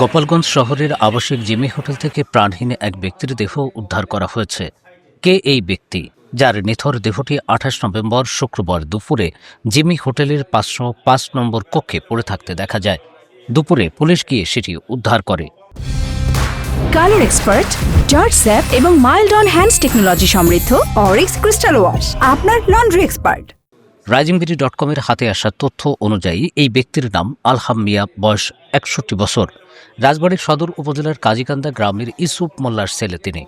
গোপালগঞ্জ শহরের আবাসিক Jimmy hotel থেকে প্রাণহীন এক ব্যক্তির দেহ উদ্ধার করা হয়েছে। কে এই ব্যক্তি? যার নিথর দেহটি আঠাশ নভেম্বর শুক্রবার দুপুরে জিমি হোটেলের পাঁচশো পাঁচ নম্বর কক্ষে পড়ে থাকতে দেখা যায়। দুপুরে পুলিশ গিয়ে সেটি উদ্ধার করে। কালার এক্সপার্ট, জর্জ স্যাপ এবং মাইল্ড অন হ্যান্ডস টেকনোলজি সমৃদ্ধ অরিক্স ক্রিস্টাল ওয়াশ, আপনার laundry expert. Rising BD dot কমের হাতে আসা তথ্য অনুযায়ী এই ব্যক্তির নাম আলহাম মিয়া, বয়স একষট্টি বছর। রাজবাড়ীর সদর উপজেলার কাজীকান্দা গ্রামের ইসুফ মোল্লার ছেলে তিনি।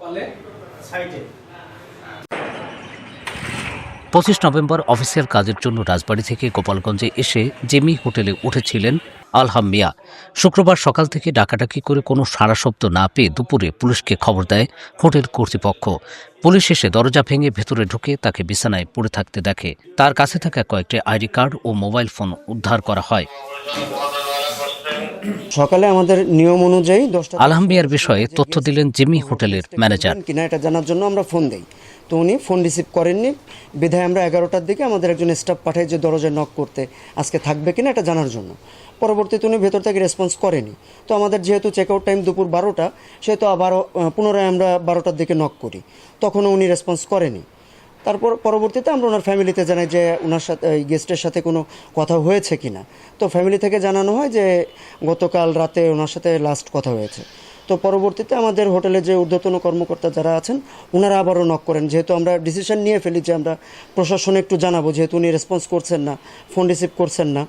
পঁচিশ নভেম্বর অফিসিয়াল কাজের জন্য রাজবাড়ি থেকে গোপালগঞ্জে এসে জেমি হোটেলে উঠেছিলেন আলহাম মিয়া। শুক্রবার সকাল থেকে ডাকাডাকি করে কোনো সারা শব্দ না পেয়ে দুপুরে পুলিশকে খবর দেয় হোটেল কর্তৃপক্ষ। পুলিশ এসে দরজা ভেঙে ভেতরে ঢুকে তাকে বিছানায় পড়ে থাকতে দেখে। তার কাছে থাকা কয়েকটি আইডি কার্ড ও মোবাইল ফোন উদ্ধার করা হয়। সকালে আমাদের নিয়ম অনুযায়ী দশটা আলহাম মিয়ার বিষয়ে তথ্য দিলেন জিমি হোটেলের ম্যানেজার। কিনা এটা জানার জন্য আমরা ফোন দেই। তো উনি ফোন রিসিভ করেননি। বিধায় আমরা এগারোটার দিকে আমাদের একজন স্টাফ পাঠাই যে দরজায় নক করতে আজকে থাকবে কিনা এটা জানার জন্য। পরবর্তীতে উনি ভেতর থেকে রেসপন্স করেনি। তো আমাদের যেহেতু চেক আউট টাইম দুপুর বারোটা সেহেতু আবারও পুনরায় আমরা বারোটার দিকে নক করি। তখনও উনি রেসপন্স করেনি। তারপর পরবর্তীতে আমরা ওনার ফ্যামিলিতে জানাই যে ওনার সাথে গেস্টের সাথে কোনো কথা হয়েছে কি না তো ফ্যামিলি থেকে জানানো হয় যে গতকাল রাতে ওনার সাথে লাস্ট কথা হয়েছে। তো পরবর্তীতে আমাদের হোটেলে যে ঊর্ধ্বতন কর্মকর্তা যারা আছেন ওনারা আবারও নক করেন। যেহেতু আমরা ডিসিশন নিয়ে ফেলি যে আমরা প্রশাসনে একটু জানাব যেহেতু উনি রেসপন্স করছেন না ফোন রিসিভ করছেন না।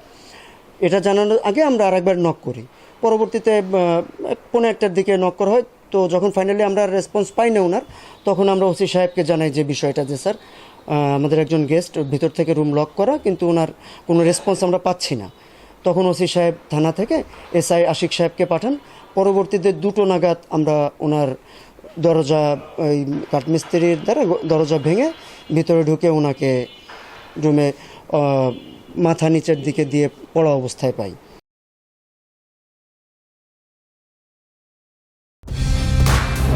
এটা জানানোর আগে আমরা আরেকবার নক করি। পরবর্তীতে আহ, পৌনে একটার দিকে নক করা হয়। তো যখন ফাইনালি আমরা রেসপন্স পাই না ওনার, তখন আমরা ওসি সাহেবকে জানাই যে বিষয়টা যে, স্যার আমাদের একজন গেস্ট ভিতর থেকে রুম লক করা, কিন্তু ওনার কোনো রেসপন্স আমরা পাচ্ছি না। তখন ওসি সাহেব থানা থেকে এসআই আশিক সাহেবকে পাঠান। পরবর্তীতে দুটো নাগাদ আমরা ওনার দরজা, ওই কাঠমিস্ত্রির দ্বারা দরজা ভেঙে ভিতরে ঢুকে ওনাকে রুমে মাথা নিচের দিকে দিয়ে পড়া অবস্থায় পাই।